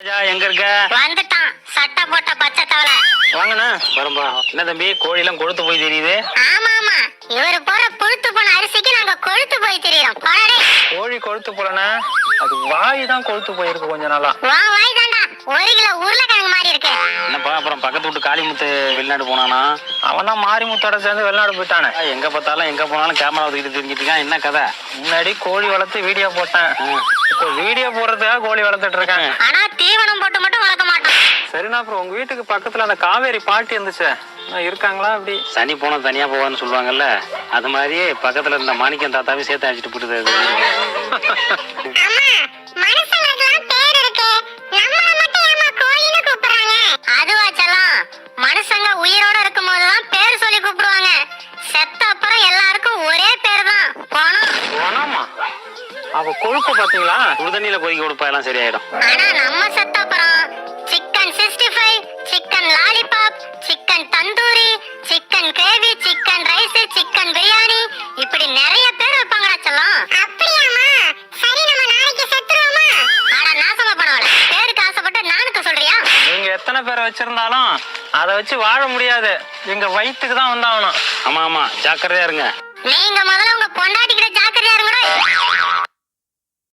ராஜா எங்க இருக்க? வந்துட்டான். சட்டை போட்ட பச்சை தவளை. வாங்கண்ணா. வரம்பா. என்ன தம்பி கோழி எல்லாம் கொழுத்து போய் தெரியுது? ஆமா ஆமா இவரு போற புழுத்து போன அரிசிக்கு நாங்க கொழுத்து போய் தெரியுறோம். போடே கோழி கொழுத்து போலண்ணா. அது வாய் தான் கொழுத்து போயிருக்கு கொஞ்ச நாளா. வா வாய் தாண்டா. ஒரு கிலோ உருளைக்கிழங்கு மாதிரி இருக்கு. என்னப்பா அப்புறம் பக்கத்து வீட்டு காளிமுத்து வெளிநாடு போனானா? அவன் தான் மாரிமுத்தோட சேர்ந்து வெளிநாடு போயிட்டானே. எங்க பார்த்தாலும் எங்க போனாலும் கேமரா தூக்கிட்டு தெரிஞ்சிட்டு இருக்கான். என்ன கதை? முன்னாடி கோழி வளர்த்து வீடியோ போட்டேன். இப்போ வீடியோ போடுறதுக்காக கோழி வளர்த்துட்டு இருக்கேன் ஆனா சரிண்ணா அப்புறம் உங்க வீட்டுக்கு பக்கத்துல அந்த காவேரி பாட்டி இருந்துச்சு. இருக்காங்களா அப்படி? சனி போனா தனியா போவான்னு சொல்லுவாங்கல்ல அது மாதிரியே பக்கத்துல இருந்த மாணிக்கம் தாத்தாவே சேர்த்து அழைச்சிட்டு போட்டுது அது. அம்மா மனுஷங்களுக்கெல்லாம் பேர் இருக்கு. நம்மள மட்டும் ஏமா கோழின்னு கூப்பிடுறாங்க? அதுவா செல்லம் மனுஷங்க உயிரோட இருக்கும்போது தான் பேர் சொல்லி கூப்பிடுவாங்க. செத்த அப்புறம் எல்லாருக்கும் ஒரே பேர் தான் அவ கொழுப்பு பாத்தீங்களா? சுடு தண்ணியில கொதிக்க கொடுப்பா எல்லாம் சரியாயிடும். ஆனா நம்ம செத்த அப்புறம் gravy chicken rice chicken biryani. இப்படி நிறைய பேர் வைப்பாங்கடா செல்லம்? அப்படியாமா சரி நம்ம நாளைக்கு செத்துருவோமா? அட நாசமா பண்ணவள பேருக்கு ஆசைப்பட்டு நானுக்கு சொல்றியா? நீங்க எத்தனை பேரை வச்சிருந்தாலும் அதை வச்சு வாழ முடியாது. எங்க வயிற்றுக்கு தான் வந்தாகணும். ஆமா ஆமா ஜாக்கிரதையா இருங்க. நீங்க முதல்ல உங்க பொண்டாட்டி கிட்ட ஜாக்கிரதையா இருங்கடா